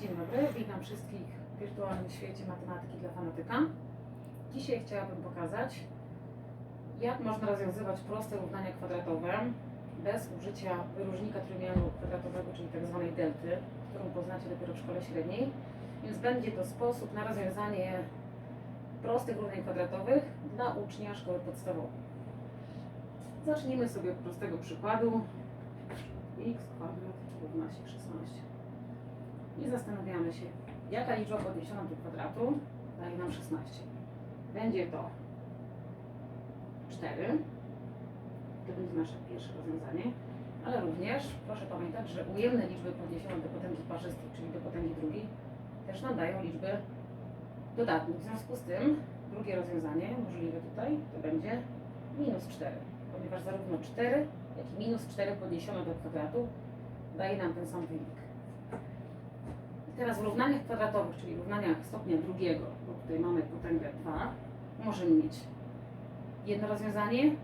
Dzień dobry, witam wszystkich w wirtualnym świecie matematyki dla fanatyka. Dzisiaj chciałabym pokazać, jak można rozwiązywać proste równania kwadratowe bez użycia wyróżnika trójmiaru kwadratowego, czyli tzw. delty, którą poznacie dopiero w szkole średniej. Więc będzie to sposób na rozwiązanie prostych równań kwadratowych dla ucznia szkoły podstawowej. Zacznijmy sobie od prostego przykładu. x kwadrat równa się 16. I zastanawiamy się, jaka liczba podniesiona do kwadratu daje nam 16. Będzie to 4. To będzie nasze pierwsze rozwiązanie. Ale również proszę pamiętać, że ujemne liczby podniesione do potęgi parzystej, czyli do potęgi drugiej, też nam dają liczby dodatnie. W związku z tym drugie rozwiązanie możliwe tutaj to będzie minus 4, ponieważ zarówno 4, jak i minus 4 podniesione do kwadratu daje nam ten sam wynik. Teraz w równaniach kwadratowych, czyli równaniach stopnia drugiego, bo tutaj mamy potęgę 2, możemy mieć jedno rozwiązanie,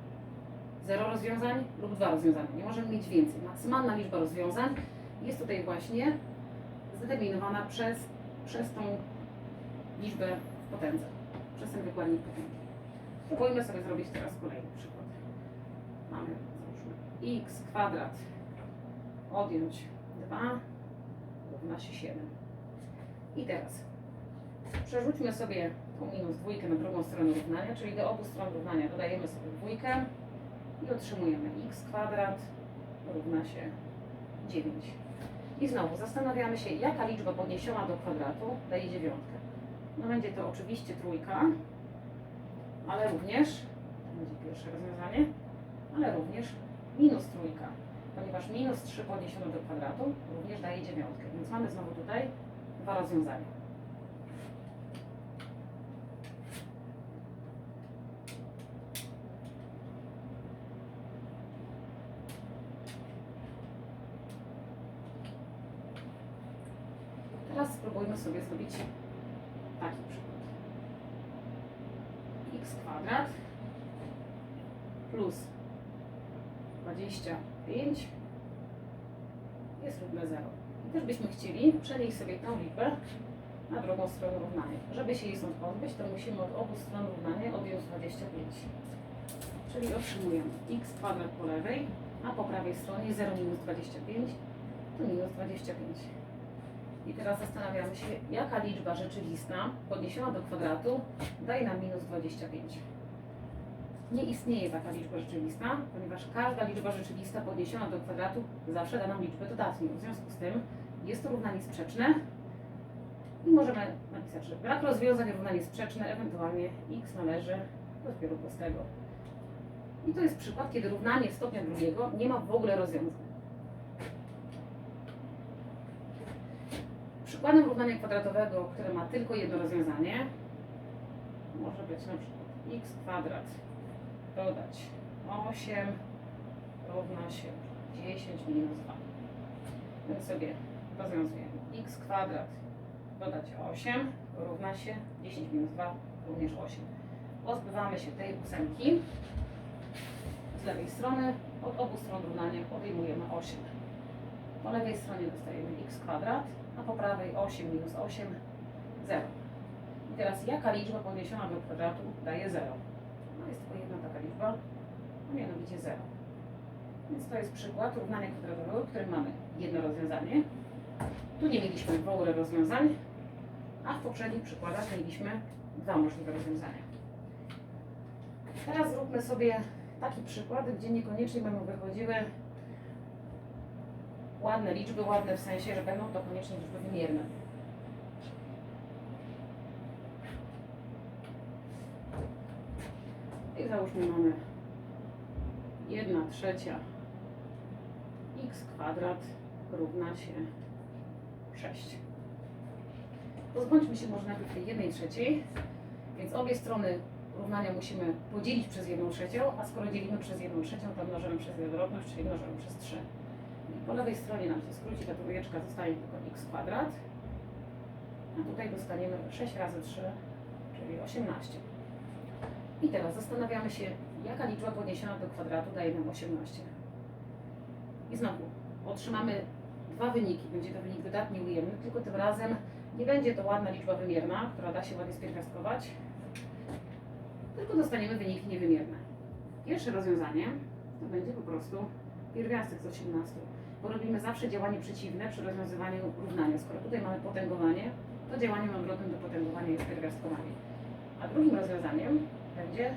zero rozwiązań lub dwa rozwiązania. Nie możemy mieć więcej. Maksymalna liczba rozwiązań jest tutaj właśnie zdeterminowana przez, przez tą liczbę w potędze, przez ten wykładnik potęgi. Spróbujmy sobie zrobić teraz kolejny przykład. Mamy, załóżmy, x kwadrat odjąć 2 równa się 7. I teraz przerzućmy sobie tą minus dwójkę na drugą stronę równania, czyli do obu stron równania dodajemy sobie dwójkę i otrzymujemy x kwadrat równa się 9. I znowu zastanawiamy się, jaka liczba podniesiona do kwadratu daje dziewiątkę. No będzie to oczywiście trójka, ale również, to będzie pierwsze rozwiązanie, ale również minus trójka, ponieważ minus 3 podniesione do kwadratu również daje dziewiątkę. Więc mamy znowu tutaj dwa rozwiązania. Teraz spróbujmy sobie zrobić taki przykład. x kwadrat plus 25 jest równe 0. I też byśmy chcieli przenieść sobie tą liczbę na drugą stronę równania. Żeby się jej stąd pozbyć, to musimy od obu stron równania odjąć 25. Czyli otrzymujemy x kwadrat po lewej, a po prawej stronie 0 minus 25 to minus 25. I teraz zastanawiamy się, jaka liczba rzeczywista podniesiona do kwadratu daje nam minus 25. Nie istnieje taka liczba rzeczywista, ponieważ każda liczba rzeczywista podniesiona do kwadratu zawsze da nam liczbę dodatnią. W związku z tym jest to równanie sprzeczne i możemy napisać, że brak rozwiązań równanie sprzeczne, ewentualnie x należy do zbioru prostego. I to jest przykład, kiedy równanie stopnia drugiego nie ma w ogóle rozwiązań. Przykładem równania kwadratowego, które ma tylko jedno rozwiązanie, może być na przykład x kwadrat dodać 8 równa się 10 minus 2. Więc sobie rozwiązujemy x kwadrat dodać 8 równa się 10 minus 2 również 8. Pozbywamy się tej ósemki z lewej strony, od obu stron równania odejmujemy 8. Po lewej stronie dostajemy x kwadrat, a po prawej 8 minus 8, 0. I teraz jaka liczba podniesiona do kwadratu daje 0? Jest tylko jedna taka liczba, a mianowicie 0. Więc to jest przykład równania kwadratowego, w którym mamy jedno rozwiązanie. Tu nie mieliśmy w ogóle rozwiązań, a w poprzednich przykładach mieliśmy dwa możliwe rozwiązania. Teraz zróbmy sobie taki przykład, gdzie niekoniecznie będą wychodziły ładne liczby, ładne w sensie, że będą to koniecznie liczby wymierne. Załóżmy mamy 1 trzecia x kwadrat równa się 6. Pozbądźmy się może najpierw tej 1 trzeciej, więc obie strony równania musimy podzielić przez 1 trzecią, a skoro dzielimy przez 1 trzecią, to mnożymy przez wielorodność, czyli mnożymy przez 3. I po lewej stronie nam się skróci ta trójeczka, zostaje tylko x kwadrat, a tutaj dostaniemy 6 razy 3, czyli 18. I teraz zastanawiamy się, jaka liczba podniesiona do kwadratu daje nam 18. I znowu otrzymamy dwa wyniki. Będzie to wynik dodatni ujemny, tylko tym razem nie będzie to ładna liczba wymierna, która da się ładnie spierwiastkować, tylko dostaniemy wyniki niewymierne. Pierwsze rozwiązanie to będzie po prostu pierwiastek z 18, bo robimy zawsze działanie przeciwne przy rozwiązywaniu równania. Skoro tutaj mamy potęgowanie, to działaniem odwrotnym do potęgowania jest pierwiastkowanie. A drugim rozwiązaniem będzie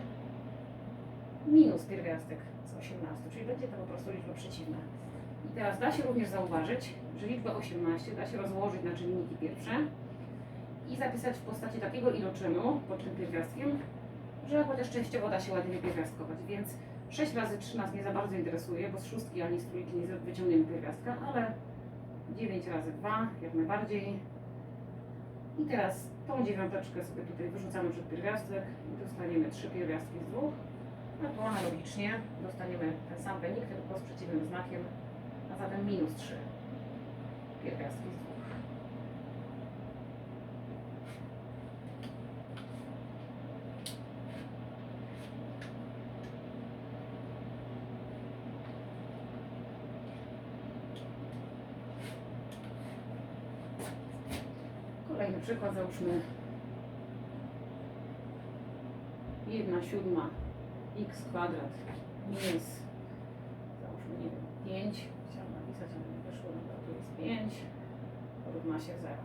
minus pierwiastek z 18, czyli będzie to po prostu liczba przeciwna. I teraz da się również zauważyć, że liczbę 18 da się rozłożyć na czynniki pierwsze i zapisać w postaci takiego iloczynu pod tym pierwiastkiem, że chociaż częściowo da się ładnie wypierwiastkować, więc 6 razy 3 nas nie za bardzo interesuje, bo z szóstki ani z trójki nie wyciągniemy pierwiastka, ale 9 razy 2 jak najbardziej. I teraz tą dziewiąteczkę sobie tutaj wyrzucamy przed pierwiastek i dostaniemy 3 pierwiastki z dwóch. No to analogicznie dostaniemy ten sam wynik, tylko z przeciwnym znakiem, a zatem minus 3 pierwiastki z dwóch. Kolejny przykład, załóżmy 1 siódma. X kwadrat. Minus, załóżmy, nie wiem, 5, chciałam napisać, ale nie wyszło, dobra, tu jest 5, równa się 0.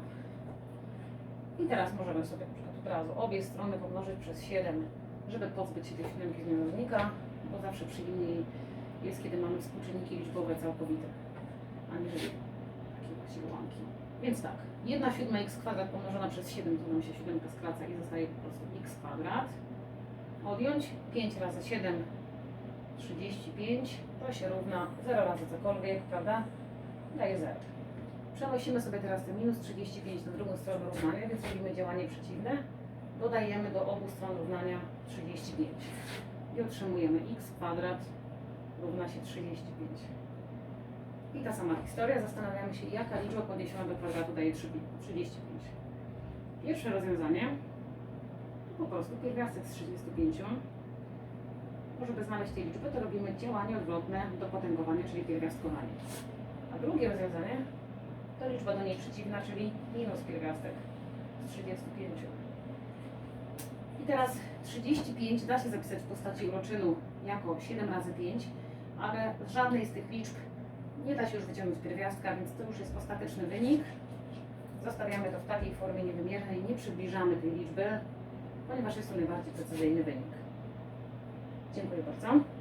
I teraz możemy sobie na przykład od razu obie strony pomnożyć przez 7, żeby pozbyć się tej siódemki z mianownika, bo zawsze przyjemniej jest, kiedy mamy współczynniki liczbowe całkowite, aniżeli takie właśnie ułamki. Więc tak, 1 siódma x kwadrat pomnożona przez 7, to nam się siódemka skraca i zostaje po prostu x kwadrat. Odjąć 5 razy 7, 35, to się równa 0 razy cokolwiek, prawda? Daje 0. Przenosimy sobie teraz ten minus 35 na drugą stronę równania, więc robimy działanie przeciwne. Dodajemy do obu stron równania 35 i otrzymujemy x kwadrat równa się 35. I ta sama historia, zastanawiamy się jaka liczba podniesiona do kwadratu daje 3 35. Pierwsze rozwiązanie to po prostu pierwiastek z 35. Bo żeby znaleźć tej liczby, to robimy działanie odwrotne do potęgowania, czyli pierwiastkowanie. A drugie rozwiązanie to liczba do niej przeciwna, czyli minus pierwiastek z 35. I teraz 35 da się zapisać w postaci uroczynu jako 7 razy 5, ale żadnej z tych liczb nie da się już wyciągnąć pierwiastka, więc to już jest ostateczny wynik. Zostawiamy to w takiej formie niewymiernej, nie przybliżamy tej liczby, ponieważ jest to najbardziej precyzyjny wynik. Dziękuję bardzo.